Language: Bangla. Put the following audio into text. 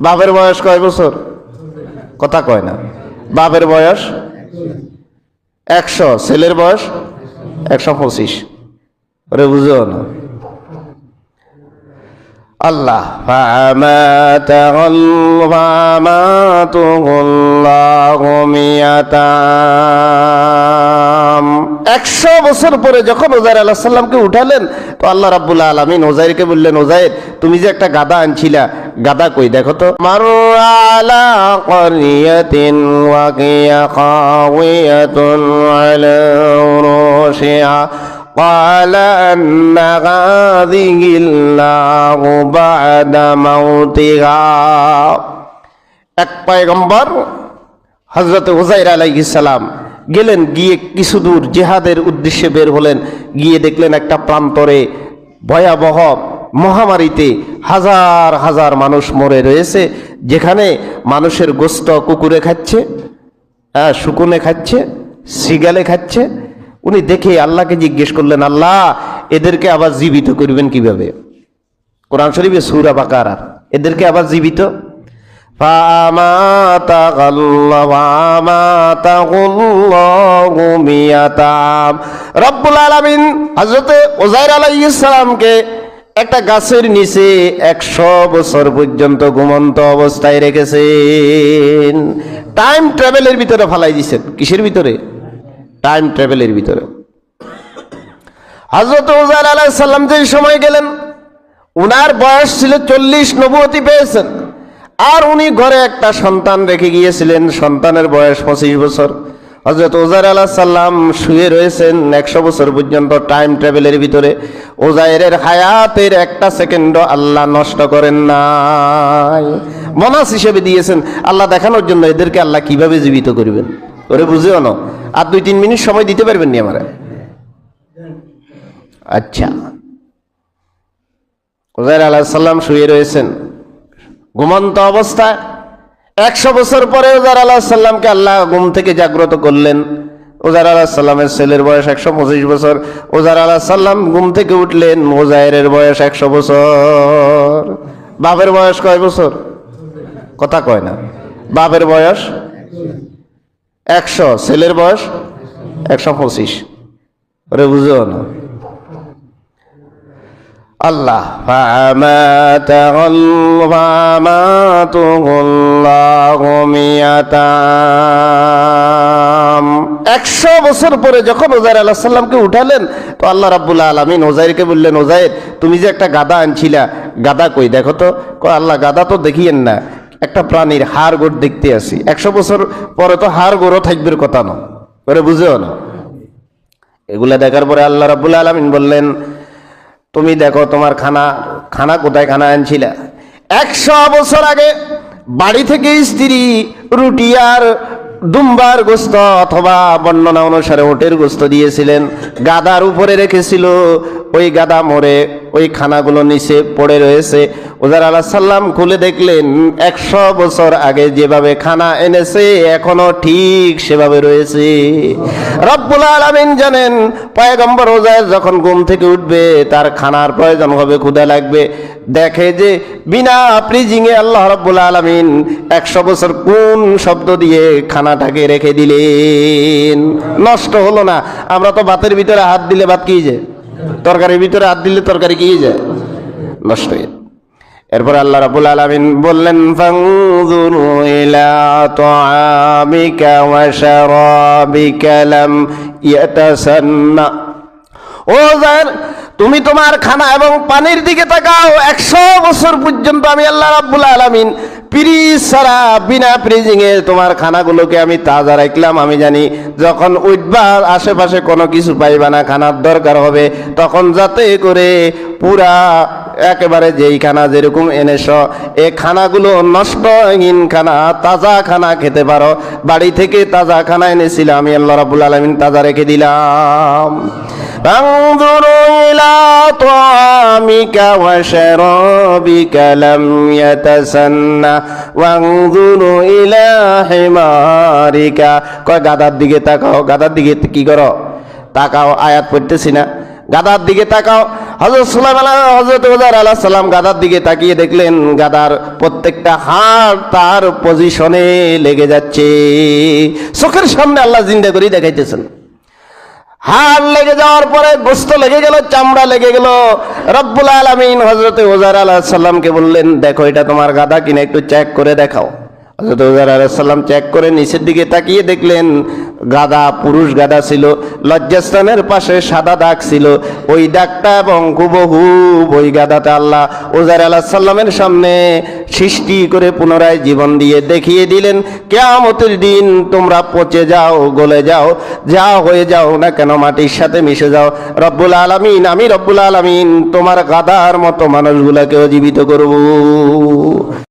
বাপের বয়স কয় বছর? কথা কয় না। বাপের বয়স একশো, ছেলের বয়স একশো পঁচিশ। ওরে বুঝো না। আল্লাহ ফামাতুহুল্লাহু মিয়াতা একশো বছর পরে যখন ওজাইর আল্লাহ সাল্লামকে উঠালেন তো আল্লাহ রাব্বুল আলমিন ওজাইরকে বললেন ওজাইর তুমি যে একটা গাদা আনছিলা গাদা কই দেখো তো মারু আলা قرية وهي خاوية على عروشها قال أن هذه الله بعد موتها এক পয়গম্বর হজরত হুজাইর আলাইহিস সালাম গেলেন, গিয়ে কিছু দূর জেহাদের উদ্দেশ্যে বের হলেন। গিয়ে দেখলেন একটা প্রান্তরে ভয়াবহ মহামারীতে হাজার হাজার মানুষ মরে রয়েছে, যেখানে মানুষের গোস্ত কুকুরে খাচ্ছে হ্যাঁ শুকুনে খাচ্ছে, সিগালে খাচ্ছে। উনি দেখে আল্লাহকে জিজ্ঞেস করলেন, আল্লাহ, এদেরকে আবার জীবিত করবেন কীভাবে? কোরআন শরীফে সুরা বাকার এদেরকে আবার জীবিত فأماته الله وأماته الله مئة عام রব্বুল আলামিন হযরত ওজাইর আলাইহিস সালামকে একটা গাছের নিচে একশো বছর পর্যন্ত ঘুমন্ত অবস্থায় রেখেছেন টাইম ট্রাভেলের ভিতরে ফালাই দিছেন কিসের ভিতরে টাইম ট্রাভেলের ভিতরে হজরত উজার আলাহ সাল্লাম যে সময় গেলেন উনার বয়স ছিল চল্লিশ নবুয়তি পেয়েছেন আর উনি ঘরে একটা সন্তান রেখে গিয়েছিলেন, সন্তানের বয়স পঁচিশ বছর। হজরত ওজার আলাহ সাল্লাম শুয়ে রয়েছেন একশো বছর পর্যন্ত টাইম ট্রাভেলের ভিতরে। ওজাইরের হায়াতের একটা সেকেন্ডও আল্লাহ নষ্ট করেন নাই। বোনাস হিসেবে দিয়েছেন, আল্লাহ দেখানোর জন্য এদেরকে আল্লাহ কীভাবে জীবিত করবেন? ওরে বুঝেও না। আর দুই তিন মিনিট সময় দিতে পারবেন নি আমার? আচ্ছা। ওজাইর আলাহ সাল্লাম শুয়ে রয়েছেন। ঘুমন্ত অবস্থায়। একশো বছর পরে ওজার আলাহ সাল্লামকে আল্লাহ ঘুম থেকে জাগ্রত করলেন। ওজার আলাহ সাল্লামের ছেলের বয়স একশো পঁচিশ বছর। ওজার আলাহ সাল্লাম ঘুম থেকে উঠলেন ওজাইরের বয়স একশো বছর। বাপের বয়স কয় বছর? কথা কয় না। বাপের বয়স একশো, ছেলের বয়স একশো পঁচিশ। ওরে বুঝো না। আল্লাহ। একশো বছর পরে যখন ওজাইর আল্লাহ সাল্লামকে উঠালেন, তো আল্লাহ রাবুল আলমিন ওজাইরকে বললেন, ওজাইর, তুমি যে একটা গাদা আনছিলা, গাদা কই? দেখো তো। আল্লাহ, গাদা তো দেখিয়েন না, একটা প্রাণীর হাড় গোড় দেখতে আসি। একশো বছর পরে তো হাড় গোড়ও থাকবে কথা না। করে বুঝেও না। এগুলা দেখার পরে আল্লাহ রাবুল আলমিন বললেন তুমি দেখো তোমার খানা খানা কোথায় খানা আনছিলা? একশো বছর আগে বাড়ি থেকে স্ত্রী রুটি আর দুম্বার গোস্ত অথবা বর্ণনা অনুসারে ওটের গোস্ত দিয়েছিলেন। গাদার উপরে রেখেছিল। ওই গাদা মরে ওই খানাগুলো নিচে পড়ে রয়েছে। ওজার আল্লাহ সাল্লাম খুলে দেখলেন, একশো বছর আগে যেভাবে খানা এনেছে, এখনও ঠিক সেভাবে রয়েছে। রব্বুল আলমিন জানেন, পয়গম্বর ওজায় যখন ঘুম থেকে উঠবে, তার খানার প্রয়োজন হবে ক্ষুদা লাগবে। দেখে যে বিনা প্রিজিংয়ে আল্লাহ রব্বুল আলমিন একশো বছর কোন শব্দ দিয়ে খানাটাকে রেখে দিলেন। নষ্ট হলো না। আমরা তো ভাতের ভিতরে হাত দিলে ভাত কি যায়? তরকারির ভিতরে হাত দিলে তরকারি কি যায়? নষ্ট হয়ে। এরপর আল্লাহ রাবুল আলমিন বললেন ও তুমি তোমার খানা এবং পানির দিকে তাকাও। একশো বছর পর্যন্ত আমি আল্লাহ রাব্বুল আলামিন পিরিজ ছাড়া বিনা ফ্রিজিং এ তোমার খানাগুলোকে আমি তাজা রাখলাম। আমি জানি যখন উঠবা আশেপাশে কোনো কিছু পাইবা না, খানার দরকার হবে, তখন যাতে করে পুরা একেবারে যেই খানা যেরকম এনেছ এই খানাগুলো নষ্টহীন খানা তাজা খানা খেতে পারো বাড়ি থেকে তাজা খানা এনেছিলাম আমি আল্লাহ রাবুল আলমিন তাজা রেখে দিলাম انظروا إلى طعامك وشرابك لم يتسنى وانظروا إلى حمارك কয় গাদার দিকে তাকাও গাদার দিকে কি করো তাকাও আয়াত পড়তেছি না গাদার দিকে তাকাও হজরত সুলাইমান হজরত ওজার আলাহ সাল্লাম গাদার দিকে তাকিয়ে দেখলেন গাদার প্রত্যেকটা হাড় তার পজিশনে লেগে যাচ্ছে। চোখের সামনে আল্লাহ জিন্দা করে দেখাইতেছেন। হাড় লেগে যাওয়ার পরে গোস্ত লেগে গেল, চামড়া লেগে গেল। রব্বুল আলমিন হজরত ওজার আলাহ সাল্লামকে বললেন, দেখো, এটা তোমার গাদা কিনা একটু চেক করে দেখাও। আলাহ চেক করে নিচের দিকে তাকিয়ে দেখলেন গাদা পুরুষ গাদা ছিল। লজ্জাস্থানের পাশে সাদা দাগ ছিল। ওই দাগটা এবং হুবহু ওই গাদাটা আল্লাহ ওজার আলাহ সাল্লামের সামনে সৃষ্টি করে পুনরায় জীবন দিয়ে দেখিয়ে দিলেন, কেয়ামতের দিন তোমরা পচে যাও, গলে যাও, যা হয়ে যাও না কেন মাটির সাথে মিশে যাও। রব্বুল আলামিন, আমি রব্বুল আলামিন, তোমার গাদার মতো মানুষগুলাকেও জীবিত করব।